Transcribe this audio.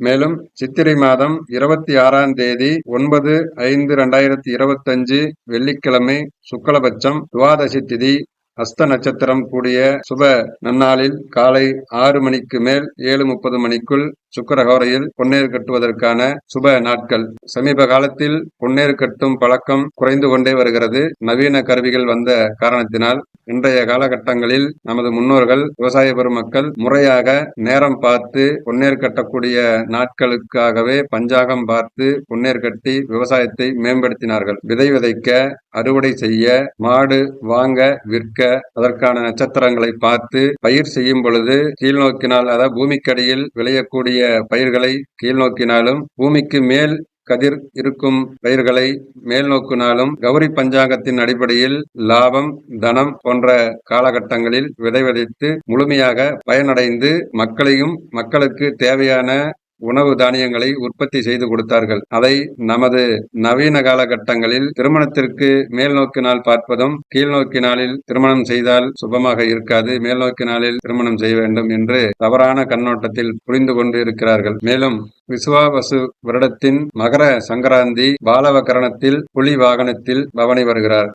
மேலும் சித்திரை மாதம் இருபத்தி ஆறாம் தேதி ஒன்பது ஐந்து இரண்டாயிரத்தி இருபத்தஞ்சு வெள்ளிக்கிழமை சுக்லபட்சம் துவாதசி திதி அஸ்த நட்சத்திரம் கூடிய சுப நன்னாளில் காலை ஆறு மணிக்கு மேல் ஏழு முப்பது மணிக்குள் சுக்கரகோரையில் பொன்னேர் கட்டுவதற்கான சுப நாட்கள். சமீப காலத்தில் பொன்னேர் கட்டும் பழக்கம் குறைந்து கொண்டே வருகிறது. நவீன கருவிகள் வந்த காரணத்தினால் இன்றைய காலகட்டங்களில் நமது முன்னோர்கள் விவசாய பெருமக்கள் முறையாக நேரம் பார்த்து பொன்னேர் கட்டக்கூடிய நாட்களுக்காகவே பஞ்சாகம் பார்த்து பொன்னேர் கட்டி விவசாயத்தை மேம்படுத்தினார்கள். விதை விதைக்க அறுவடை செய்ய மாடு வாங்க விற்க அதற்கான நட்சத்திரங்களை பார்த்து பயிர் செய்யும் பொழுது கீழ்நோக்கினால் அதாவது பூமிக்கடியில் விளையக்கூடிய பயிர்களை கீழ்நோக்கினாலும் பூமிக்கு மேல் கதிர் இருக்கும் பயிர்களை மேல் நோக்கினாலும் கௌரி பஞ்சாங்கத்தின் அடிப்படையில் லாபம் தனம் போன்ற காலகட்டங்களில் விதை விதைத்து முழுமையாக பயனடைந்து மக்களையும் மக்களுக்கு தேவையான உணவு தானியங்களை உற்பத்தி செய்து கொடுத்தார்கள். அதை நமது நவீன காலகட்டங்களில் திருமணத்திற்கு மேல் நோக்கினால் பார்ப்பதும் கீழ் நோக்கினாலில் திருமணம் செய்தால் சுபமாக இருக்காது மேல் நோக்கி நாளில் திருமணம் செய்ய வேண்டும் என்று தவறான கண்ணோட்டத்தில் புரிந்து கொண்டு இருக்கிறார்கள். மேலும் விசுவாவசு வருடத்தின் மகர சங்கராந்தி பாலவகரணத்தில் புலி வாகனத்தில் பவனி வருகிறார்.